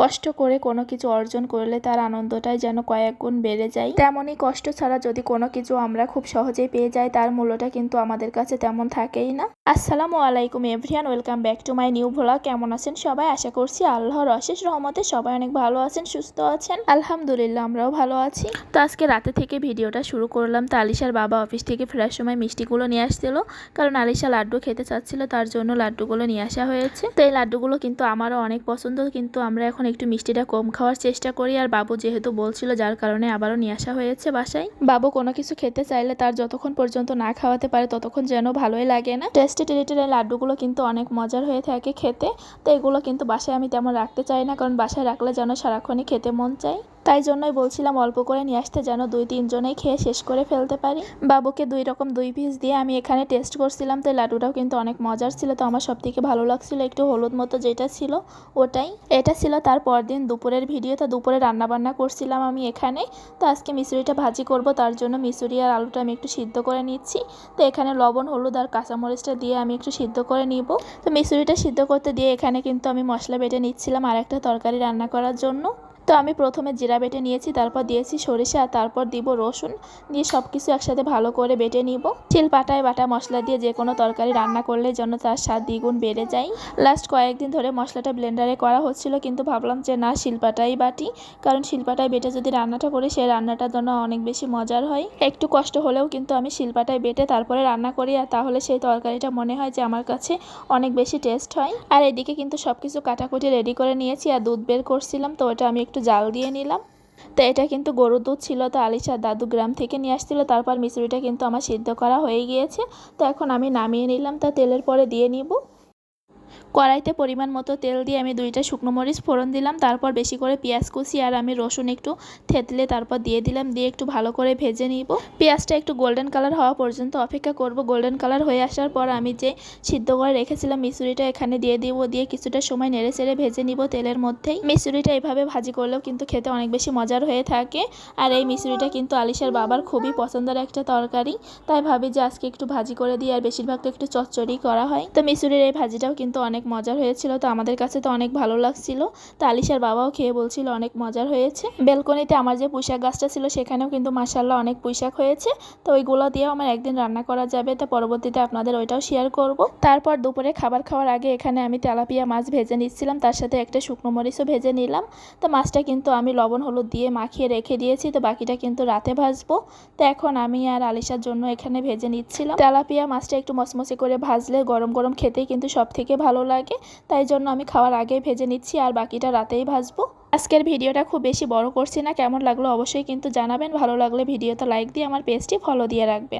কষ্ট করে কোনো কিছু অর্জন করলে তার আনন্দটাই যেন কয়েক গুণ বেড়ে যায়। তেমনই কষ্ট ছাড়া যদি কোনো কিছু আমরা খুব সহজেই পেয়ে যাই, তার মূল্যটা কিন্তু আমাদের কাছে তেমন থাকেই না। আসসালামু আলাইকুম everyone, welcome back to my new vlog কেমন আছেন সবাই? আশা করছি আল্লাহর অশেষ রহমতে সবাই অনেক ভালো আছেন, সুস্থ আছেন। আলহামদুলিল্লাহ, আমরাও ভালো আছি। তো আজকে রাতে থেকে ভিডিওটা শুরু করলাম। তো আলিশার বাবা অফিস থেকে ফেরার সময় মিষ্টিগুলো নিয়ে আসছিল। কারণ আলিশা লাড্ডু খেতে চাচ্ছিল, তার জন্য লাড্ডুগুলো নিয়ে আসা হয়েছে। তো এই লাড্ডুগুলো কিন্তু আমারও অনেক পছন্দ, কিন্তু আমরা এখন একটু মিষ্টিটা কম খাওয়ার চেষ্টা করি। আর বাবু যেহেতু বলছিল যার কারণে আবারও নিয়ে আসা হয়েছে বাসায়। বাবু কোনো কিছু খেতে চাইলে তার যতক্ষণ পর্যন্ত না খাওয়াতে পারে ততক্ষণ যেন ভালোই লাগে না। টেস্টি টেরিটের লাড্ডুগুলো কিন্তু অনেক মজার হয়ে থাকে খেতে। তো এগুলো কিন্তু বাসায় আমি তেমন রাখতে চাই না, কারণ বাসায় রাখলে যেন সারাক্ষণই খেতে মন চায়। তাই জন্যই বলছিলাম অল্প করে নিয়ে আসতে যেন দুই তিনজনেই খেয়ে শেষ করে ফেলতে পারি। বাবুকে দুই রকম দুই পিস দিয়ে আমি এখানে টেস্ট করছিলাম, তো এই লাড্ডুটাও কিন্তু অনেক মজার ছিল, তো আমার সব থেকে ভালো লাগছিল একটু হলুদ মতো যেটা ছিল ওটাই। এটা ছিল তার পরদিন দুপুরের ভিডিও তো দুপুরে রান্নাবান্না করছিলাম আমি এখানে। তো আজকে মিসুরিটা ভাজি করব, তার জন্য মিসুরি আর আলুটা আমি একটু সিদ্ধ করে নিচ্ছি। তো এখানে লবণ, হলুদ আর কাঁচামরিচটা দিয়ে আমি একটু সিদ্ধ করে নিব। তো মিসুরিটা সিদ্ধ করতে দিয়ে এখানে কিন্তু আমি মশলা বেটে নিচ্ছিলাম আর একটা তরকারি রান্না করার জন্য। তো আমি প্রথমে জিরা বেটে নিয়েছি, তারপর দিয়েছি সরিষা, তারপর দিব রসুন, দিয়ে সব কিছু একসাথে ভালো করে বেটে নিব। পাটায় বাটা মশলা দিয়ে যে কোনো তরকারি রান্না করলে যেন তার স্বাদ দ্বিগুণ বেড়ে যায়। লাস্ট কয়েকদিন ধরে মশলাটা ব্লেন্ডারে করা হচ্ছিল, কিন্তু ভাবলাম যে না শিলপাটাই বাটি, কারণ শিলপাটায় বেটে যদি রান্নাটা করি, সেই রান্নাটা যেন অনেক বেশি মজার হয়। একটু কষ্ট হলেও কিন্তু আমি শিলপাটায় বেটে তারপরে রান্না করি, আর তাহলে সেই তরকারিটা মনে হয় যে আমার কাছে অনেক বেশি টেস্ট হয়। আর এদিকে কিন্তু সব কিছু কাটাকুটি রেডি করে নিয়েছি, আর দুধ বের করছিলাম, তো ওটা আমি একটু জাল দিয়ে নিলাম। তো এটা কিন্তু গরুর দুধ ছিল, তো আলিশার দাদু গ্রাম থেকে নিয়ে আসছিল, তারপর মিশ্রিটা কিন্তু আমার সিদ্ধ করা হয়ে গিয়েছে। তো এখন আমি নামিয়ে নিলাম, তা তেলের পরে দিয়ে নিব। কড়াইতে পরিমাণ মতো তেল দিয়ে আমি দুইটা শুকনো মরিচ ফোড়ন দিলাম, তারপর বেশি করে পেঁয়াজ কুচি আর আমি রসুন একটু থেতলে তারপর দিয়ে দিলাম, দিয়ে একটু ভালো করে ভেজে নিব। পেঁয়াজটা একটু গোল্ডেন কালার হওয়া পর্যন্ত অপেক্ষা করব গোল্ডেন কালার হয়ে আসার পর আমি যে সিদ্ধ করে রেখেছিলাম মিসুরিটা এখানে দিয়ে দিব, দিয়ে কিছুটা সময় নেড়ে চেড়ে ভেজে নিব তেলের মধ্যেই। মিসুরিটা এইভাবে ভাজি করলেও কিন্তু খেতে অনেক বেশি মজার হয়ে থাকে আর এই মিসুরিটা কিন্তু আলিশার বাবার খুবই পছন্দের একটা তরকারি, তাই ভাবি যে আজকে একটু ভাজি করে দিই আর বেশিরভাগ তো একটু চচ্চড়ি করা হয়। তো মিসুরির এই ভাজিটাও কিন্তু অনেক মজার হয়েছিল, তো আমাদের কাছে তো অনেক ভালো লাগছিল। তো আলিশার বাবাও খেয়ে বলছিল অনেক মজার হয়েছে। বেলকনিতে আমার যে পুঁইশাক গাছটা ছিল, সেখানেও কিন্তু মাসাল্লাহ অনেক পুঁইশাক হয়েছে। তো ওইগুলো দিয়েও আমার একদিন রান্না করা যাবে, তো পরবর্তীতে আপনাদের ওইটাও শেয়ার করব। তারপর দুপুরে খাবার খাওয়ার আগে এখানে আমি তেলাপিয়া মাছ ভেজে নিচ্ছিলাম, তার সাথে একটা শুকনো মরিচও ভেজে নিলাম। তো মাছটা কিন্তু আমি লবণ হলুদ দিয়ে মাখিয়ে রেখে দিয়েছি, তো বাকিটা কিন্তু রাতে ভাজবো। তো এখন আমি আর আলিশার জন্য এখানে ভেজে নিচ্ছিলাম। তেলাপিয়া মাছটা একটু মসমসে করে ভাজলে গরম গরম খেতেই কিন্তু সব থেকে ভালো লাগে, তাই জন্য আমি খাওয়ার আগেই ভেজে নিচ্ছি আর বাকিটা রাতেই ভাজবো। আজকের ভিডিওটা খুব বেশি বড় করছি না, কেমন লাগল অবশ্যই কিন্তু জানাবেন, ভালো লাগলে ভিডিওতে লাইক দিয়ে আমার পেজটি ফলো দিয়ে রাখবেন।